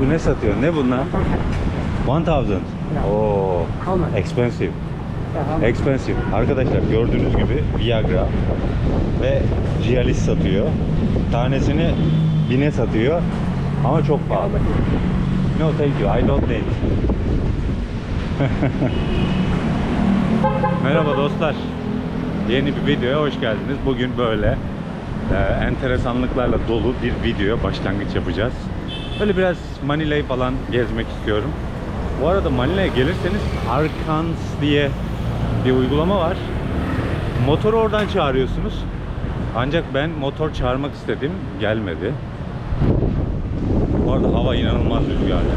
Abi ne satıyor? Ne bunlar? 1000. Oo, expensive. Expensive. Arkadaşlar gördüğünüz gibi Viagra ve Cialis satıyor. Tanesini bine satıyor ama çok pahalı. No thank you. I don't need. Merhaba dostlar. Yeni bir videoya hoş geldiniz. Bugün böyle e, enteresanlıklarla dolu bir videoya başlangıç yapacağız. Böyle biraz Manila'yı falan gezmek istiyorum. Bu arada Manila'ya gelirseniz Arkans diye bir uygulama var. Motoru oradan çağırıyorsunuz. Ancak ben motor çağırmak istedim. Gelmedi. Bu arada hava inanılmaz rüzgarlı.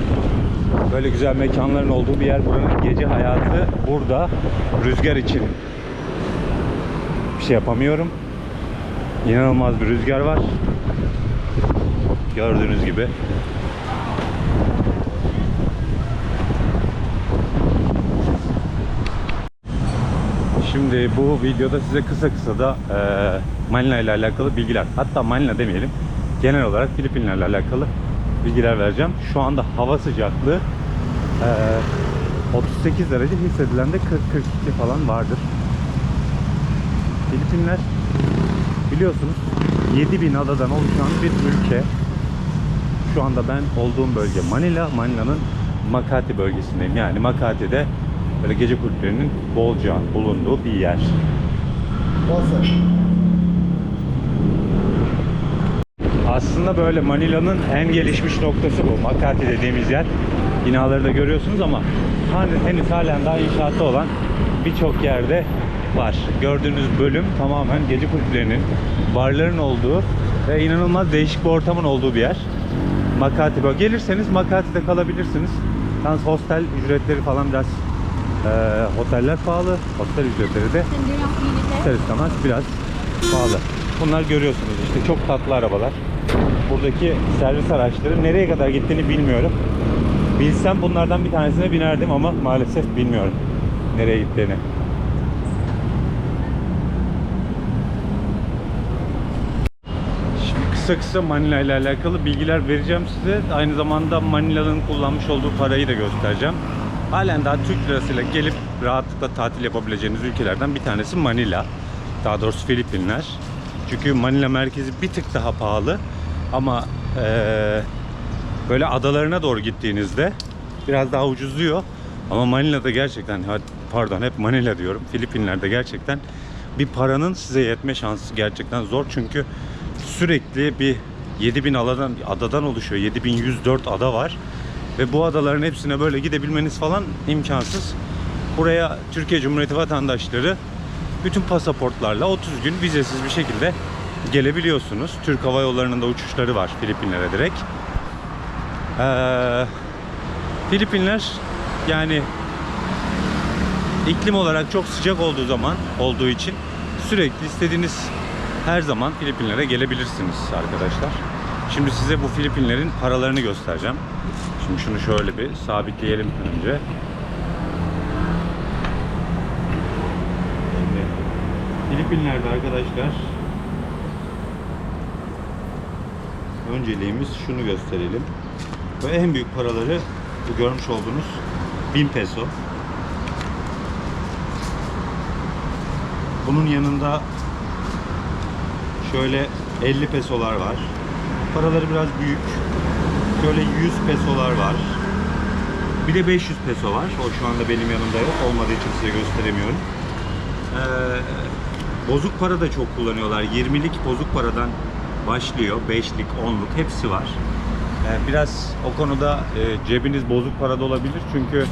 Böyle güzel mekanların olduğu bir yer. Buranın gece hayatı burada. Rüzgar için bir şey yapamıyorum. İnanılmaz bir rüzgar var. Gördüğünüz gibi. Şimdi bu videoda size kısa kısa da e, Manila ile alakalı bilgiler. Hatta Manila demeyelim. Genel olarak Filipinlerle alakalı bilgiler vereceğim. Şu anda hava sıcaklığı e, 38 derece hissedilen de 40-42 falan vardır. Filipinler biliyorsunuz 7000 adadan oluşan bir ülke. Şu anda ben olduğum bölge Manila. Manila'nın Makati bölgesindeyim. Yani Makati'de böyle gece kulüplerinin bolca bulunduğu bir yer. Aslında böyle Manila'nın en gelişmiş noktası bu. Makati dediğimiz yer. Binaları da görüyorsunuz ama hani henüz halen daha inşaatta olan birçok yerde var. Gördüğünüz bölüm tamamen gece kulüplerinin, barların olduğu ve inanılmaz değişik bir ortamın olduğu bir yer. Makati böyle. Gelirseniz Makati'de kalabilirsiniz. Yalnız hostel ücretleri falan biraz eee oteller pahalı. Hostel ücretleri de ister istemez biraz pahalı. Bunlar görüyorsunuz işte çok tatlı arabalar. Buradaki servis araçları nereye kadar gittiğini bilmiyorum. Bilsem bunlardan bir tanesine binerdim ama maalesef bilmiyorum nereye gittiğini. Şimdi kısa kısa Manila ile alakalı bilgiler vereceğim size. Aynı zamanda Manila'nın kullanmış olduğu parayı da göstereceğim. Halen daha Türk lirasıyla gelip rahatlıkla tatil yapabileceğiniz ülkelerden bir tanesi Manila. Daha doğrusu Filipinler. Çünkü Manila merkezi bir tık daha pahalı. Ama eee, böyle adalarına doğru gittiğinizde biraz daha ucuzluyor. Ama Manila'da gerçekten pardon hep Manila diyorum. Filipinler'de gerçekten bir paranın size yetme şansı gerçekten zor. Çünkü sürekli bir 7000 adadan, adadan oluşuyor. 7104 ada var. Ve bu adaların hepsine böyle gidebilmeniz falan imkansız. Buraya Türkiye Cumhuriyeti vatandaşları bütün pasaportlarla 30 gün vizesiz bir şekilde gelebiliyorsunuz. Türk Hava Yolları'nın da uçuşları var Filipinlere direkt. Ee, Filipinler yani iklim olarak çok sıcak olduğu zaman olduğu için sürekli istediğiniz her zaman Filipinlere gelebilirsiniz arkadaşlar. Şimdi size bu Filipinlerin paralarını göstereceğim. Şimdi şunu şöyle bir sabitleyelim önce. Filipinler'de arkadaşlar önceliğimiz şunu gösterelim. Ve en büyük paraları bu görmüş olduğunuz 1000 peso. Bunun yanında şöyle 50 pesolar var. Paraları biraz büyük. Şöyle 100 pesolar var. Bir de 500 peso var. O şu anda benim yanımda yok. Olmadığı için size gösteremiyorum. Ee, bozuk para da çok kullanıyorlar. 20'lik bozuk paradan başlıyor. 5'lik, 10'luk hepsi var. Ee, biraz o konuda e, cebiniz bozuk parada olabilir. Çünkü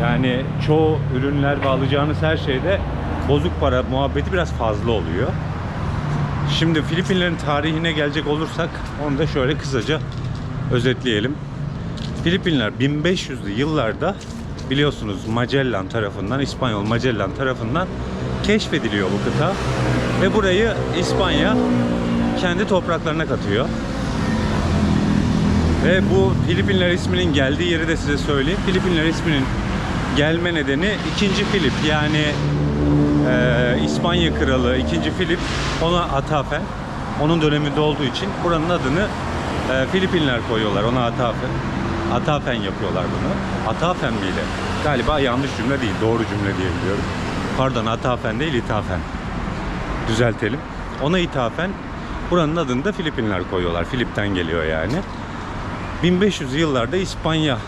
yani çoğu ürünler ve alacağınız her şeyde bozuk para muhabbeti biraz fazla oluyor. Şimdi Filipinlerin tarihine gelecek olursak onu da şöyle kısaca özetleyelim. Filipinler 1500'lü yıllarda biliyorsunuz Magellan tarafından, İspanyol Magellan tarafından keşfediliyor bu kıta. Ve burayı İspanya kendi topraklarına katıyor. Ve bu Filipinler isminin geldiği yeri de size söyleyeyim. Filipinler isminin gelme nedeni 2. Filip yani e, İspanya kralı 2. Filip ona athafen onun döneminde olduğu için buranın adını Ee, Filipinler koyuyorlar. Ona atafen. Atafen yapıyorlar bunu. Atafen miydi? Galiba yanlış cümle değil. Doğru cümle diye biliyorum. Pardon atafen değil ithafen. Düzeltelim. Ona ithafen buranın adını da Filipinler koyuyorlar. Filip'ten geliyor yani. 1500 yıllarda İspanya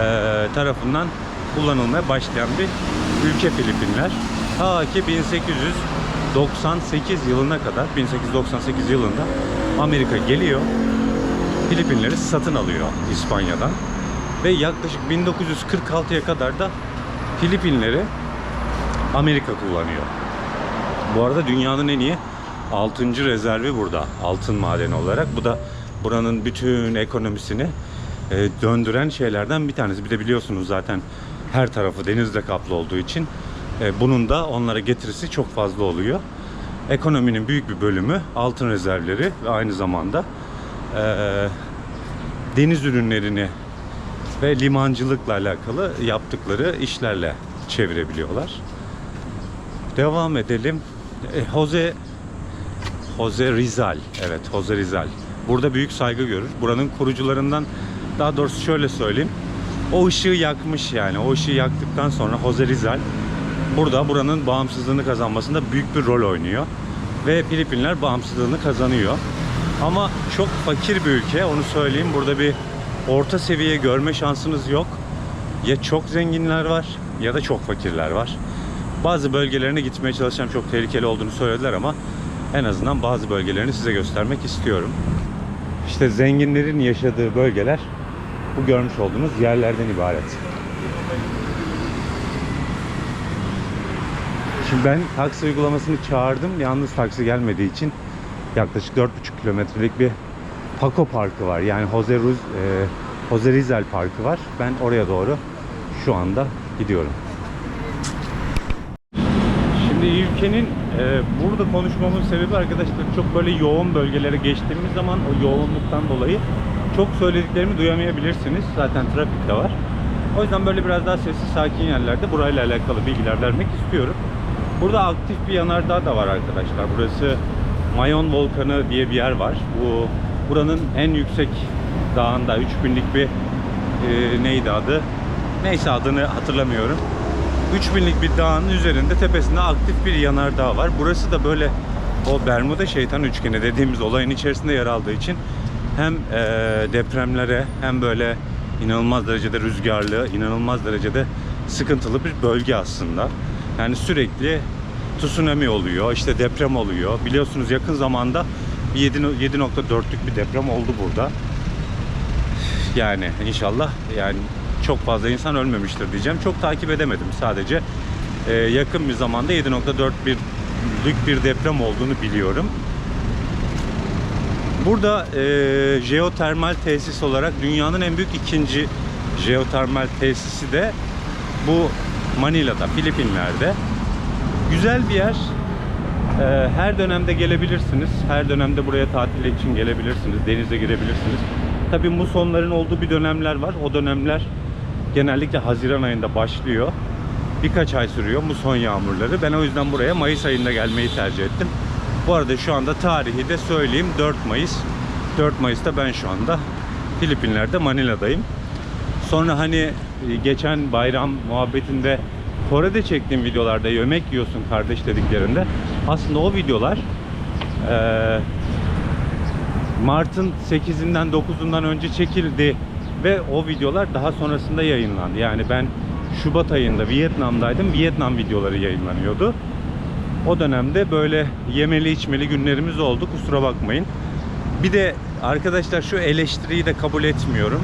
e, tarafından kullanılmaya başlayan bir ülke Filipinler. Ta ki 1898 yılına kadar 1898 yılında Amerika geliyor. Filipinleri satın alıyor İspanya'dan ve yaklaşık 1946'ya kadar da Filipinleri Amerika kullanıyor. Bu arada dünyanın en iyi 6. rezervi burada altın madeni olarak. Bu da buranın bütün ekonomisini e, döndüren şeylerden bir tanesi. Bir de biliyorsunuz zaten her tarafı denizle kaplı olduğu için e, bunun da onlara getirisi çok fazla oluyor. Ekonominin büyük bir bölümü altın rezervleri ve aynı zamanda e, deniz ürünlerini ve limancılıkla alakalı yaptıkları işlerle çevirebiliyorlar. Devam edelim. E, Jose Jose Rizal. Evet, Jose Rizal. Burada büyük saygı görür. Buranın kurucularından daha doğrusu şöyle söyleyeyim. O ışığı yakmış yani. O ışığı yaktıktan sonra Jose Rizal burada buranın bağımsızlığını kazanmasında büyük bir rol oynuyor. Ve Filipinler bağımsızlığını kazanıyor. Ama çok fakir bir ülke onu söyleyeyim. Burada bir orta seviye görme şansınız yok. Ya çok zenginler var ya da çok fakirler var. Bazı bölgelerine gitmeye çalışacağım çok tehlikeli olduğunu söylediler ama en azından bazı bölgelerini size göstermek istiyorum. İşte zenginlerin yaşadığı bölgeler bu görmüş olduğunuz yerlerden ibaret. Şimdi ben taksi uygulamasını çağırdım. Yalnız taksi gelmediği için yaklaşık 4,5 kilometrelik bir Paco Parkı var. Yani Jose, Ruz, e, Jose Rizal Parkı var. Ben oraya doğru şu anda gidiyorum. Şimdi ülkenin e, burada konuşmamın sebebi arkadaşlar çok böyle yoğun bölgelere geçtiğimiz zaman o yoğunluktan dolayı çok söylediklerimi duyamayabilirsiniz. Zaten trafik de var. O yüzden böyle biraz daha sessiz sakin yerlerde burayla alakalı bilgiler vermek istiyorum. Burada aktif bir yanardağ da var arkadaşlar. Burası Mayon Volkanı diye bir yer var. Bu buranın en yüksek dağında 3000'lik bir e, neydi adı? Neyse adını hatırlamıyorum. 3000'lik bir dağın üzerinde tepesinde aktif bir yanardağ var. Burası da böyle o Bermuda şeytan üçgeni dediğimiz olayın içerisinde yer aldığı için hem e, depremlere hem böyle inanılmaz derecede rüzgarlı, inanılmaz derecede sıkıntılı bir bölge aslında. Yani sürekli tsunami oluyor, işte deprem oluyor. Biliyorsunuz yakın zamanda bir 7 7.4'lük bir deprem oldu burada. Yani inşallah yani çok fazla insan ölmemiştir diyeceğim. Çok takip edemedim sadece. Ee, yakın bir zamanda 7.4 birlik bir deprem olduğunu biliyorum. Burada e, jeotermal tesis olarak dünyanın en büyük ikinci jeotermal tesisi de bu Manila'da, Filipinler'de. Güzel bir yer. E, her dönemde gelebilirsiniz. Her dönemde buraya tatil için gelebilirsiniz. Denize girebilirsiniz. Tabii musonların olduğu bir dönemler var. O dönemler genellikle Haziran ayında başlıyor. Birkaç ay sürüyor muson yağmurları. Ben o yüzden buraya Mayıs ayında gelmeyi tercih ettim. Bu arada şu anda tarihi de söyleyeyim 4 Mayıs. 4 Mayıs'ta ben şu anda Filipinler'de Manila'dayım. Sonra hani e, geçen bayram muhabbetinde Kore'de çektiğim videolarda yemek yiyorsun kardeş dediklerinde aslında o videolar eee Mart'ın 8'inden 9'undan önce çekildi ve o videolar daha sonrasında yayınlandı. Yani ben Şubat ayında Vietnam'daydım. Vietnam videoları yayınlanıyordu. O dönemde böyle yemeli içmeli günlerimiz oldu. Kusura bakmayın. Bir de arkadaşlar şu eleştiriyi de kabul etmiyorum.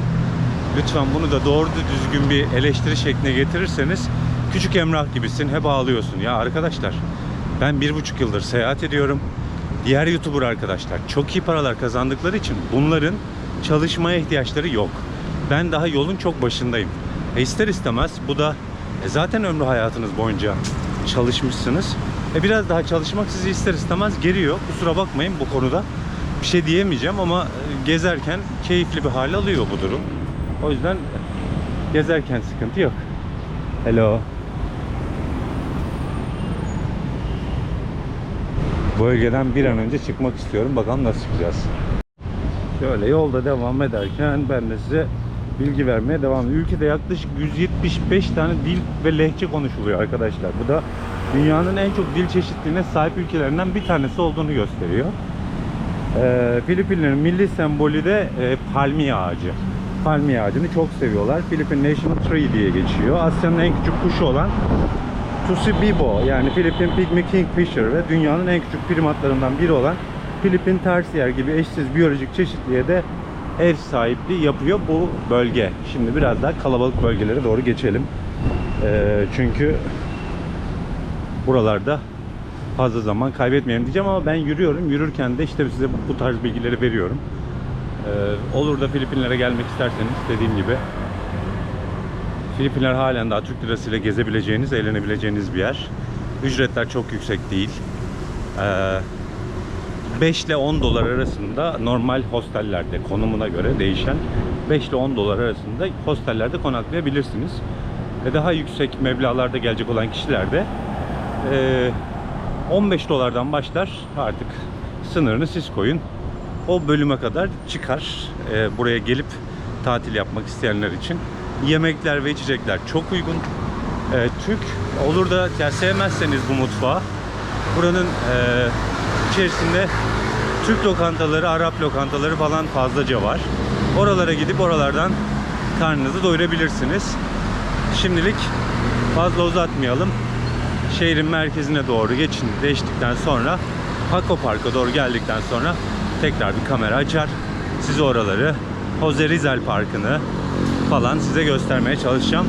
Lütfen bunu da doğru düzgün bir eleştiri şekline getirirseniz küçük Emrah gibisin. Hep ağlıyorsun. Ya arkadaşlar ben bir buçuk yıldır seyahat ediyorum. Diğer YouTuber arkadaşlar çok iyi paralar kazandıkları için bunların çalışmaya ihtiyaçları yok. Ben daha yolun çok başındayım. E ister istemez bu da e zaten ömrü hayatınız boyunca çalışmışsınız. E biraz daha çalışmak sizi ister istemez geriyor. Kusura bakmayın bu konuda. Bir şey diyemeyeceğim ama e, gezerken keyifli bir hal alıyor bu durum. O yüzden gezerken sıkıntı yok. Hello. Bu bölgeden bir an önce çıkmak istiyorum. Bakalım nasıl çıkacağız. Şöyle yolda devam ederken ben de size bilgi vermeye devam ediyorum. Ülkede yaklaşık 175 tane dil ve lehçe konuşuluyor arkadaşlar. Bu da dünyanın en çok dil çeşitliliğine sahip ülkelerinden bir tanesi olduğunu gösteriyor. Ee, Filipinlerin milli sembolü de e, palmiye ağacı. Palmiye ağacını çok seviyorlar. Filipin National Tree diye geçiyor. Asya'nın en küçük kuşu olan Tusibibo yani Filipin Pygmy Kingfisher ve dünyanın en küçük primatlarından biri olan Filipin tersiyer gibi eşsiz biyolojik çeşitliğe de ev sahipliği yapıyor bu bölge. Şimdi biraz daha kalabalık bölgelere doğru geçelim. Ee, çünkü buralarda fazla zaman kaybetmeyelim diyeceğim ama ben yürüyorum. Yürürken de işte size bu tarz bilgileri veriyorum. Ee, olur da Filipinlere gelmek isterseniz dediğim gibi Filipinler halen daha Türk lirasıyla gezebileceğiniz, eğlenebileceğiniz bir yer. Ücretler çok yüksek değil. Ee, 5 ile 10 dolar arasında normal hostellerde konumuna göre değişen 5 ile 10 dolar arasında hostellerde konaklayabilirsiniz. Ve daha yüksek meblağlarda gelecek olan kişiler de 15 dolardan başlar artık sınırını siz koyun. O bölüme kadar çıkar. Ee, buraya gelip tatil yapmak isteyenler için. Yemekler ve içecekler çok uygun. Ee, Türk olur da ya sevmezseniz bu mutfağı buranın e, içerisinde Türk lokantaları, Arap lokantaları falan fazlaca var. Oralara gidip oralardan karnınızı doyurabilirsiniz. Şimdilik fazla uzatmayalım. Şehrin merkezine doğru geçin geçtikten sonra Paco Park'a doğru geldikten sonra tekrar bir kamera açar. Size oraları Jose Rizal Parkı'nı falan size göstermeye çalışacağım.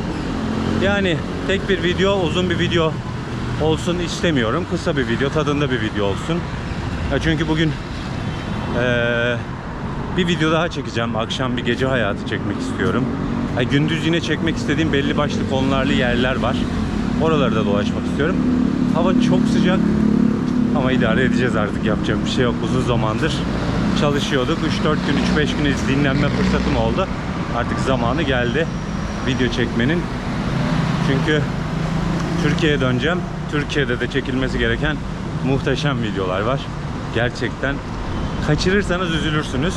Yani tek bir video, uzun bir video olsun istemiyorum. Kısa bir video, tadında bir video olsun. Ya çünkü bugün eee, bir video daha çekeceğim. Akşam bir gece hayatı çekmek istiyorum. Ha, gündüz yine çekmek istediğim belli başlı konularlı yerler var. Oraları da dolaşmak istiyorum. Hava çok sıcak ama idare edeceğiz artık yapacak bir şey yok. Uzun zamandır çalışıyorduk. 3-4 gün, 3-5 gün dinlenme fırsatım oldu. Artık zamanı geldi video çekmenin. Çünkü Türkiye'ye döneceğim. Türkiye'de de çekilmesi gereken muhteşem videolar var. Gerçekten kaçırırsanız üzülürsünüz.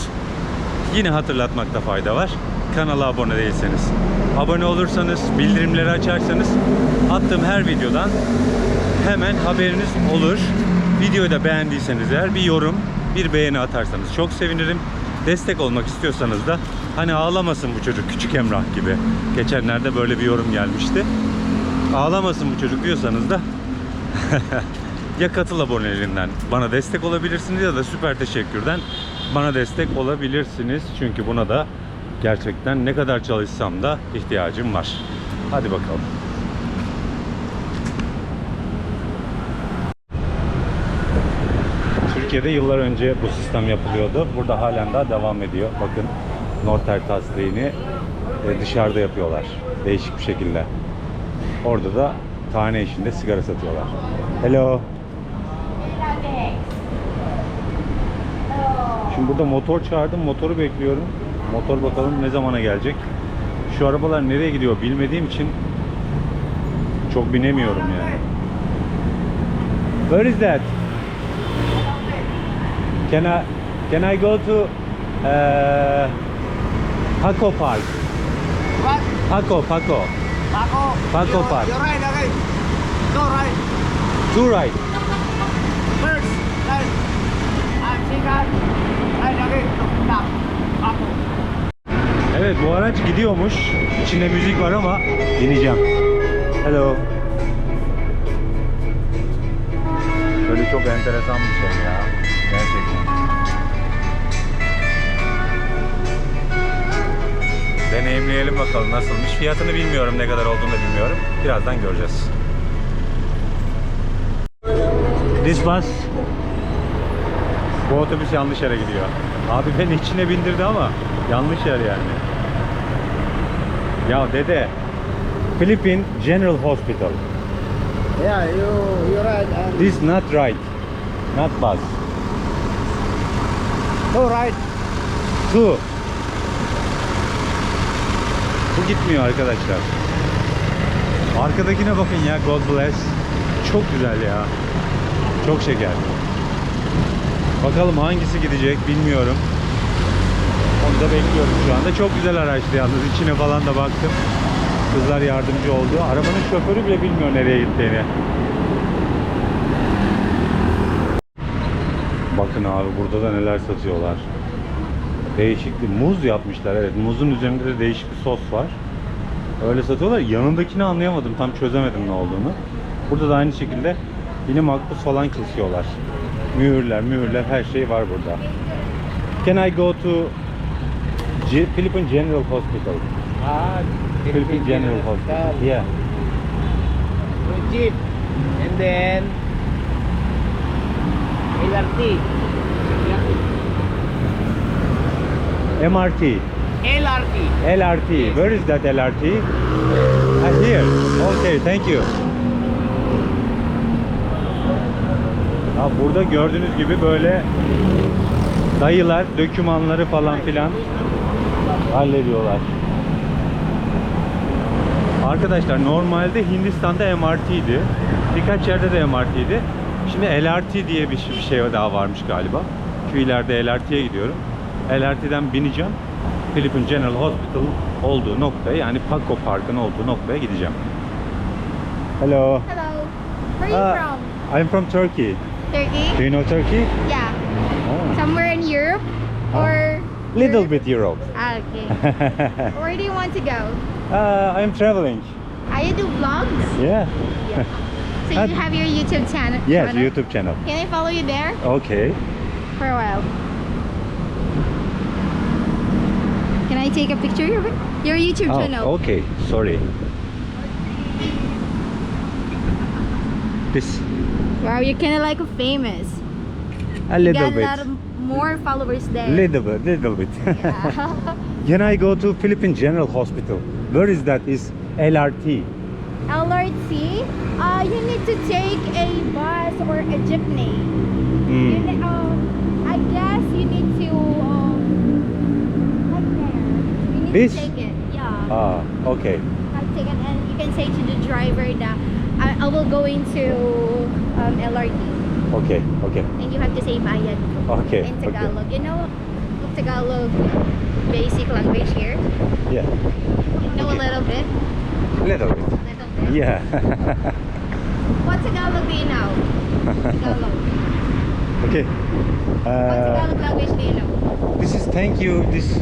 Yine hatırlatmakta fayda var. Kanala abone değilseniz. Abone olursanız, bildirimleri açarsanız attığım her videodan hemen haberiniz olur. Videoyu da beğendiyseniz eğer bir yorum, bir beğeni atarsanız çok sevinirim. Destek olmak istiyorsanız da hani ağlamasın bu çocuk küçük Emrah gibi. Geçenlerde böyle bir yorum gelmişti. Ağlamasın bu çocuk diyorsanız da ya katıl aboneliğinden bana destek olabilirsiniz ya da süper teşekkürden bana destek olabilirsiniz. Çünkü buna da gerçekten ne kadar çalışsam da ihtiyacım var. Hadi bakalım. Türkiye'de yıllar önce bu sistem yapılıyordu. Burada halen daha devam ediyor. Bakın noter tasdiğini e, dışarıda yapıyorlar. Değişik bir şekilde. Orada da tane işinde sigara satıyorlar. Hello. Şimdi burada motor çağırdım. Motoru bekliyorum. Motor bakalım ne zamana gelecek. Şu arabalar nereye gidiyor bilmediğim için çok binemiyorum yani. Where is that? Can I can I go to uh, Paco Park? What? Paco, Paco. Paco. Paco You're- Park. You're right, okay. Go right. Two right. First, right. I'm second. Right, okay. Stop. Evet bu araç gidiyormuş. İçinde müzik var ama bineceğim. Hello. Böyle çok enteresan bir şey ya. Gerçekten. Deneyimleyelim bakalım nasılmış. Fiyatını bilmiyorum ne kadar olduğunu da bilmiyorum. Birazdan göreceğiz. This bus bu otobüs yanlış yere gidiyor. Abi beni içine bindirdi ama yanlış yer yani. Ya dede, Philippine General Hospital. Yeah, you you're right. And This not right. Not bus. go right. Two. Bu gitmiyor arkadaşlar. Arkadakine bakın ya God bless. Çok güzel ya. Çok şeker. Bakalım hangisi gidecek bilmiyorum. Onu da bekliyoruz şu anda. Çok güzel araçtı yalnız. İçine falan da baktım. Kızlar yardımcı oldu. Arabanın şoförü bile bilmiyor nereye gittiğini. Bakın abi burada da neler satıyorlar. Değişik bir muz yapmışlar. Evet muzun üzerinde de değişik bir sos var. Öyle satıyorlar. Yanındakini anlayamadım. Tam çözemedim ne olduğunu. Burada da aynı şekilde yine makbuz falan kesiyorlar. Mühürler, mühürler her şey var burada. Can I go to G- Philippine General Hospital? Ah, Philippine General Hospital. Yeah. Jeep. And then LRT. MRT. LRT. LRT. Where is that LRT? Ah, here. Okay, thank you. Ya burada gördüğünüz gibi böyle dayılar dökümanları falan filan hallediyorlar. Arkadaşlar normalde Hindistan'da MRT'ydi. Birkaç yerde de MRT'ydi. Şimdi LRT diye bir şey, daha varmış galiba. Şu ileride LRT'ye gidiyorum. LRT'den bineceğim. Philippine General Hospital olduğu noktaya yani Paco Park'ın olduğu noktaya gideceğim. Hello. Hello. Where are you Uh, from? I'm from Turkey. Do Turkey? you know Turkey? Yeah. Oh. Somewhere in Europe? Huh? Or Little bit Europe. Ah, okay. Where do you want to go? uh, I'm traveling. Ah, you do vlogs? Yeah. Yeah. So you have your YouTube channel? Yes, channel? YouTube channel. Can I follow you there Okay. for a while? Can I take a picture of? Your YouTube Oh, channel. okay. Sorry. This Wow, you're kind of like a famous. a little bit. a more followers there. Little bit, little bit. Yeah. Can I go to Philippine General Hospital? Where is that? Is LRT? LRT, uh, you need to take a bus or a jeepney. You Hmm. um, I guess you need to um, like there. You need This? to take it. Yeah. Ah, okay. It, and you can say to the driver that I, I will go into um, LRT, Okay, okay. and you have to say bayad Okay, in okay. Tagalog. You know Tagalog basic language here. Yeah. You know a little bit. Little bit. Little bit. Yeah. What Tagalog do you know? Tagalog. okay. What Uh, Tagalog language do you know? this is thank you. This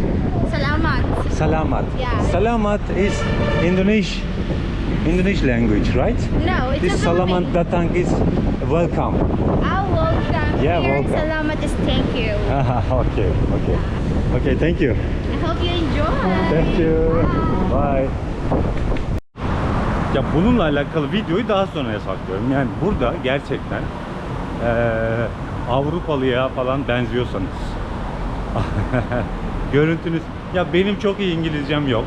Salamat. salamat. Yeah. Salamat is Indonesian Indonesian language, right? No, it's This salamat datang is welcome. Ah, welcome. Yeah, Here, welcome. Salamat is thank you. Ah, okay, okay. Okay, thank you. I hope you enjoy. Thank you. Bye. Bye. Ya bununla alakalı videoyu daha sonraya saklıyorum. Yani burada gerçekten eee Avrupalıya falan benziyorsanız görüntünüz ya benim çok iyi İngilizcem yok.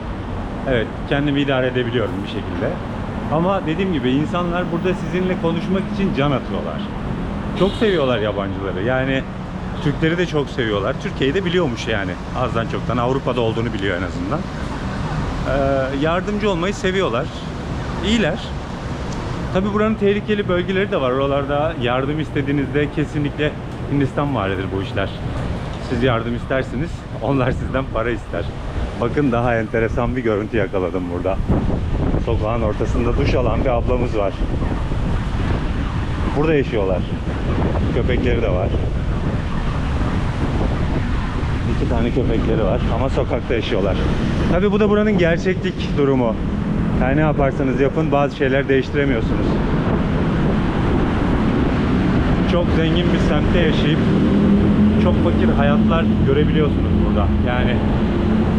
Evet kendimi idare edebiliyorum bir şekilde. Ama dediğim gibi insanlar burada sizinle konuşmak için can atıyorlar. Çok seviyorlar yabancıları. Yani Türkleri de çok seviyorlar. Türkiye'yi de biliyormuş yani. Azdan çoktan Avrupa'da olduğunu biliyor en azından. Ee, yardımcı olmayı seviyorlar. İyiler. Tabi buranın tehlikeli bölgeleri de var. Oralarda yardım istediğinizde kesinlikle Hindistan varedir bu işler. Siz yardım istersiniz, onlar sizden para ister. Bakın daha enteresan bir görüntü yakaladım burada. Sokağın ortasında duş alan bir ablamız var. Burada yaşıyorlar. Köpekleri de var. İki tane köpekleri var ama sokakta yaşıyorlar. Tabi bu da buranın gerçeklik durumu. Yani ne yaparsanız yapın bazı şeyler değiştiremiyorsunuz. Çok zengin bir semtte yaşayıp çok fakir hayatlar görebiliyorsunuz burada. Yani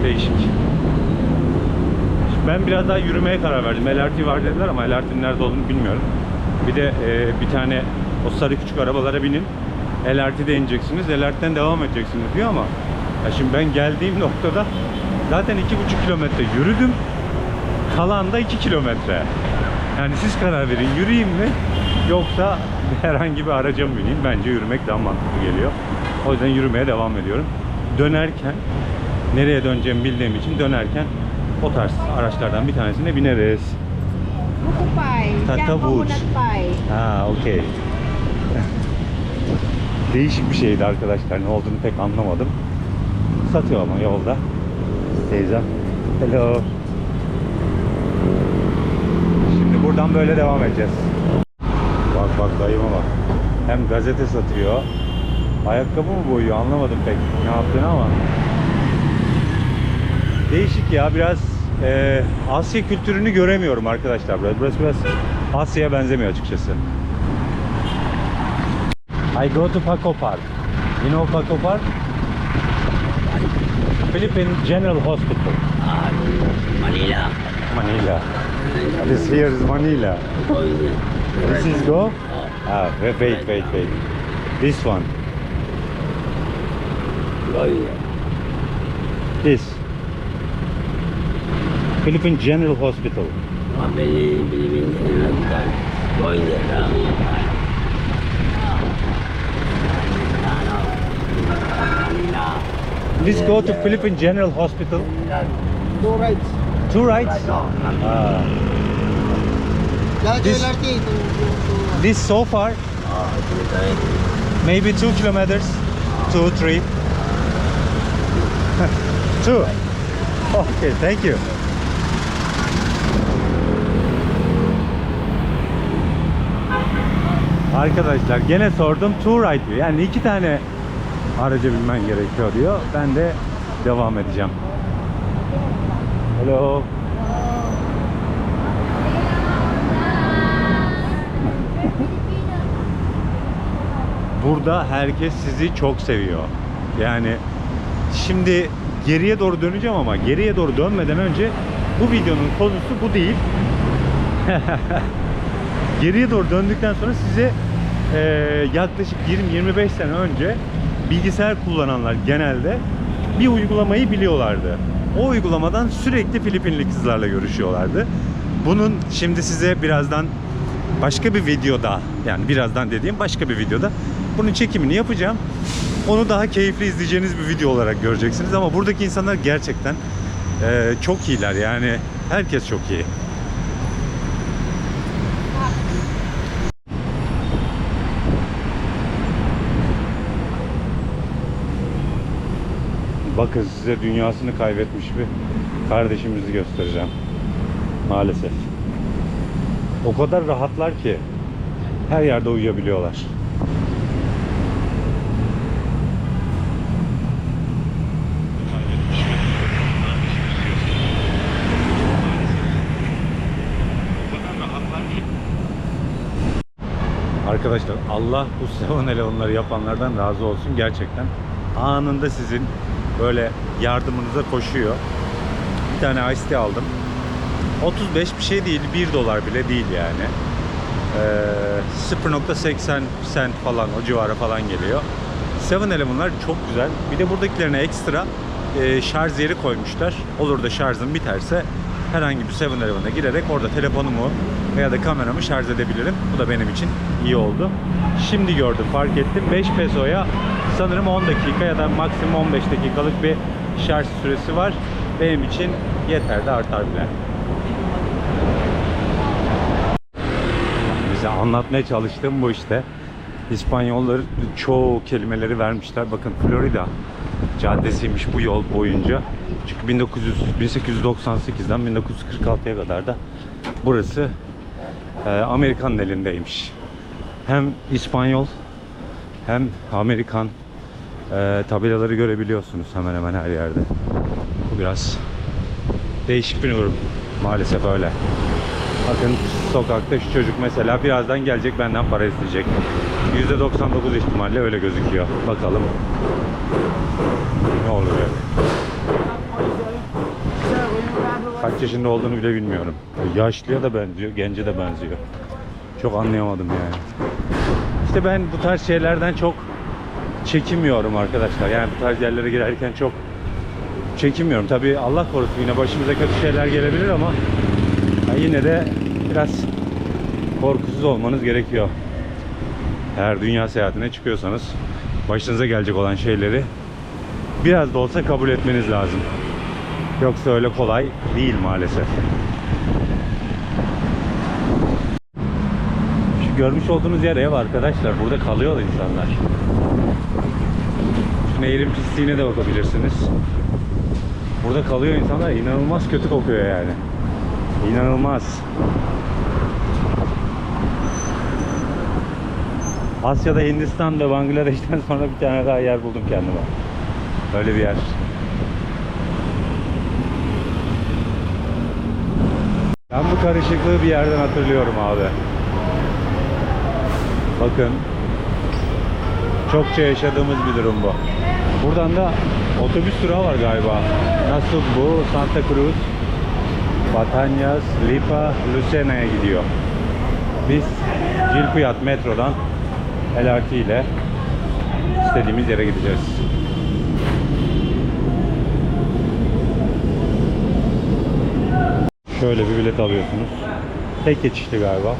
değişik. Ben biraz daha yürümeye karar verdim. LRT var dediler ama LRT'nin nerede olduğunu bilmiyorum. Bir de e, bir tane o sarı küçük arabalara binin. LRT'de ineceksiniz. LRT'den devam edeceksiniz diyor ama ya şimdi ben geldiğim noktada zaten iki buçuk kilometre yürüdüm. Kalan da 2 kilometre. Yani siz karar verin yürüyeyim mi yoksa herhangi bir araca mı bineyim? Bence yürümek daha mantıklı geliyor. O yüzden yürümeye devam ediyorum. Dönerken nereye döneceğimi bildiğim için dönerken o tarz araçlardan bir tanesine bineriz. Pay. Ha, okey. Değişik bir şeydi arkadaşlar. Ne olduğunu pek anlamadım. satıyor ama yolda. Teyzem. Hello. Şimdi buradan böyle devam edeceğiz. Bak bak dayıma bak. Hem gazete satıyor. Ayakkabı mı boyuyor anlamadım pek ne yaptığını ama. Değişik ya biraz e, Asya kültürünü göremiyorum arkadaşlar. Burası, burası biraz Asya'ya benzemiyor açıkçası. I go to Paco Park. You know Paco Park? Philippine General Hospital. Manila. Manila. This here is Manila. This is go? Ah, wait, wait, wait, wait. This one. This. Philippine General Hospital. Please go to Philippine General Hospital. Two rights. Two rights? Ah. Lahat This- This so far, maybe two kilometers, two, three. two. Okay, thank you. Arkadaşlar gene sordum two right diyor. Yani iki tane araca binmen gerekiyor diyor. Ben de devam edeceğim. Hello. Burada herkes sizi çok seviyor. Yani şimdi geriye doğru döneceğim ama geriye doğru dönmeden önce bu videonun konusu bu değil. geriye doğru döndükten sonra size eee, yaklaşık 20-25 sene önce bilgisayar kullananlar genelde bir uygulamayı biliyorlardı. O uygulamadan sürekli Filipinli kızlarla görüşüyorlardı. Bunun şimdi size birazdan başka bir videoda yani birazdan dediğim başka bir videoda bunun çekimini yapacağım. Onu daha keyifli izleyeceğiniz bir video olarak göreceksiniz ama buradaki insanlar gerçekten eee, çok iyiler yani herkes çok iyi. Bakın size dünyasını kaybetmiş bir kardeşimizi göstereceğim. Maalesef. O kadar rahatlar ki her yerde uyuyabiliyorlar. Arkadaşlar Allah bu 7-Eleven'ları yapanlardan razı olsun gerçekten. Anında sizin böyle yardımınıza koşuyor. Bir tane Ice Tea aldım. 35 bir şey değil, 1 dolar bile değil yani. Ee, 0.80 cent falan o civara falan geliyor. 7-Eleven'lar çok güzel. Bir de buradakilerine ekstra e, şarj yeri koymuşlar. Olur da şarjım biterse herhangi bir 7-Eleven'a girerek orada telefonumu veya da kameramı şarj edebilirim. Bu da benim için iyi oldu. Şimdi gördüm, fark ettim. 5 pesoya sanırım 10 dakika ya da maksimum 15 dakikalık bir şarj süresi var. Benim için yeter de artar bile. Bize anlatmaya çalıştığım bu işte. İspanyollar çoğu kelimeleri vermişler. Bakın Florida caddesiymiş bu yol boyunca. Çünkü 1900, 1898'den 1946'ya kadar da burası e, Amerikan'ın elindeymiş. Hem İspanyol hem Amerikan e, tabelaları görebiliyorsunuz hemen hemen her yerde. Bu biraz değişik bir durum. Maalesef öyle. Bakın sokakta şu çocuk mesela birazdan gelecek benden para isteyecek. %99 ihtimalle öyle gözüküyor. Bakalım ne olacak. Kaç yaşında olduğunu bile bilmiyorum. Yaşlıya da benziyor, gence de benziyor. Çok anlayamadım yani. İşte ben bu tarz şeylerden çok çekinmiyorum arkadaşlar. Yani bu tarz yerlere girerken çok çekinmiyorum. Tabii Allah korusun yine başımıza kötü şeyler gelebilir ama yine de biraz korkusuz olmanız gerekiyor. Eğer dünya seyahatine çıkıyorsanız başınıza gelecek olan şeyleri biraz da olsa kabul etmeniz lazım. Yoksa öyle kolay değil maalesef. Görmüş olduğunuz yer ev arkadaşlar. Burada kalıyor insanlar. Nehrin pisliğine de bakabilirsiniz. Burada kalıyor insanlar inanılmaz kötü kokuyor yani. İnanılmaz. Asya'da Hindistan ve Bangladeş'ten sonra bir tane daha yer buldum kendime. Böyle bir yer. Ben bu karışıklığı bir yerden hatırlıyorum abi. Bakın. Çokça yaşadığımız bir durum bu. Buradan da otobüs durağı var galiba. Nasıl bu? Santa Cruz, Batangas, Lipa, Lucena'ya gidiyor. Biz Cilpuyat metrodan LRT ile istediğimiz yere gideceğiz. Şöyle bir bilet alıyorsunuz. Tek geçişli galiba.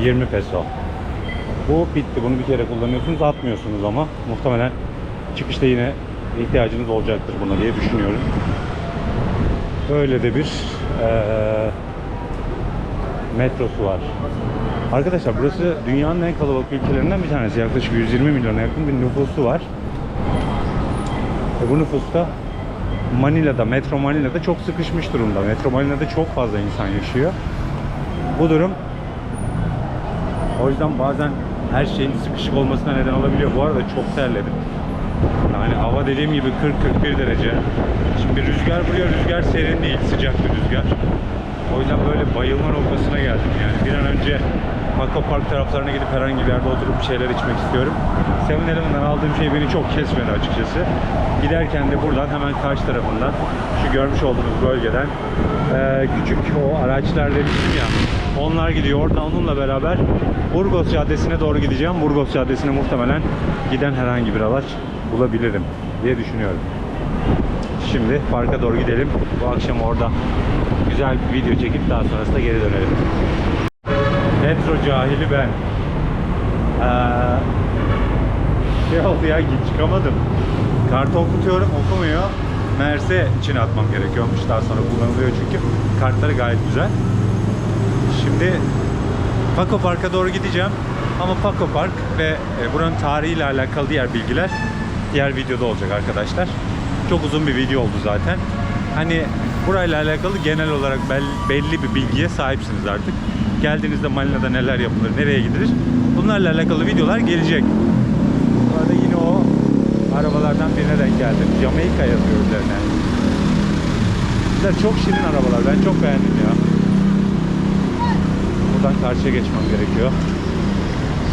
20 peso. Bu bitti. Bunu bir kere kullanıyorsunuz. Atmıyorsunuz ama. Muhtemelen çıkışta yine ihtiyacınız olacaktır buna diye düşünüyorum. Böyle de bir eee, metrosu var. Arkadaşlar burası dünyanın en kalabalık ülkelerinden bir tanesi. Yaklaşık 120 milyona yakın bir nüfusu var. Ve bu nüfusta Manila'da, Metro Manila'da çok sıkışmış durumda. Metro Manila'da çok fazla insan yaşıyor. Bu durum o yüzden bazen her şeyin sıkışık olmasına neden olabiliyor. Bu arada çok terledim. Yani hava dediğim gibi 40-41 derece. Şimdi rüzgar buraya rüzgar serin değil, sıcak bir rüzgar. O yüzden böyle bayılma noktasına geldim yani. Bir an önce Paco Park taraflarına gidip herhangi bir yerde oturup bir şeyler içmek istiyorum. 7-Eleven'dan aldığım şey beni çok kesmedi açıkçası. Giderken de buradan hemen karşı tarafından şu görmüş olduğunuz bölgeden küçük o araçlar demiştim ya onlar gidiyor. Oradan onunla beraber Burgos Caddesi'ne doğru gideceğim. Burgos Caddesi'ne muhtemelen giden herhangi bir araç bulabilirim diye düşünüyorum. Şimdi parka doğru gidelim. Bu akşam orada güzel bir video çekip daha sonrasında geri dönelim. Metro cahili ben. Ee, şey oldu ya çıkamadım. Kartı okutuyorum okumuyor. Merse içine atmam gerekiyormuş. Daha sonra kullanılıyor çünkü. Kartları gayet güzel. Şimdi Paco Park'a doğru gideceğim. Ama Paco Park ve e, buranın tarihiyle alakalı diğer bilgiler diğer videoda olacak arkadaşlar. Çok uzun bir video oldu zaten. Hani burayla alakalı genel olarak bel- belli bir bilgiye sahipsiniz artık. Geldiğinizde Malina'da neler yapılır, nereye gidilir bunlarla alakalı videolar gelecek. Bu arada yine o arabalardan birine denk geldim. Jamaica yazıyor üzerine. Çok şirin arabalar. Ben çok beğendim ya. Buradan karşıya geçmem gerekiyor.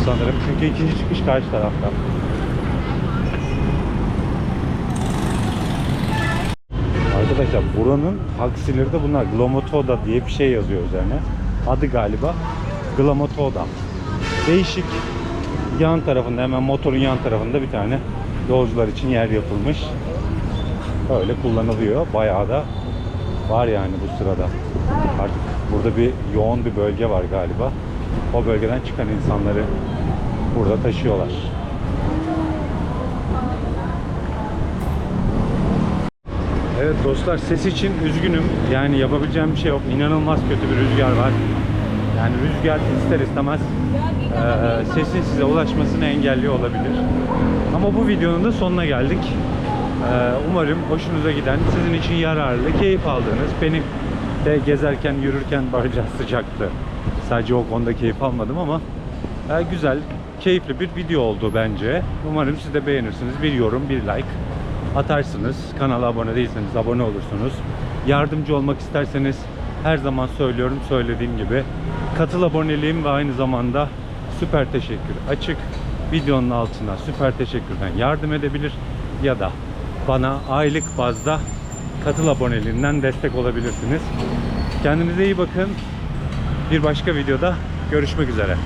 Sanırım çünkü ikinci çıkış karşı tarafta. Arkadaşlar buranın taksileri de bunlar. Glomotoda diye bir şey yazıyor üzerine. Adı galiba Glomotoda. Değişik yan tarafında hemen motorun yan tarafında bir tane yolcular için yer yapılmış. Öyle kullanılıyor. Bayağı da var yani bu sırada. Artık burada bir yoğun bir bölge var galiba. O bölgeden çıkan insanları burada taşıyorlar. Evet dostlar ses için üzgünüm. Yani yapabileceğim bir şey yok. İnanılmaz kötü bir rüzgar var. Yani rüzgar ister istemez eee, sesin size ulaşmasını engelliyor olabilir. Ama bu videonun da sonuna geldik. Eee, umarım hoşunuza giden, sizin için yararlı, keyif aldığınız, benim de gezerken, yürürken bayağı sıcaktı. Sadece o konuda keyif almadım ama eee, güzel, keyifli bir video oldu bence. Umarım siz de beğenirsiniz. Bir yorum, bir like atarsınız. Kanala abone değilseniz abone olursunuz. Yardımcı olmak isterseniz her zaman söylüyorum söylediğim gibi katıl aboneliğim ve aynı zamanda süper teşekkür açık. Videonun altına süper teşekkürden yardım edebilir ya da bana aylık bazda katıl aboneliğinden destek olabilirsiniz. Kendinize iyi bakın. Bir başka videoda görüşmek üzere.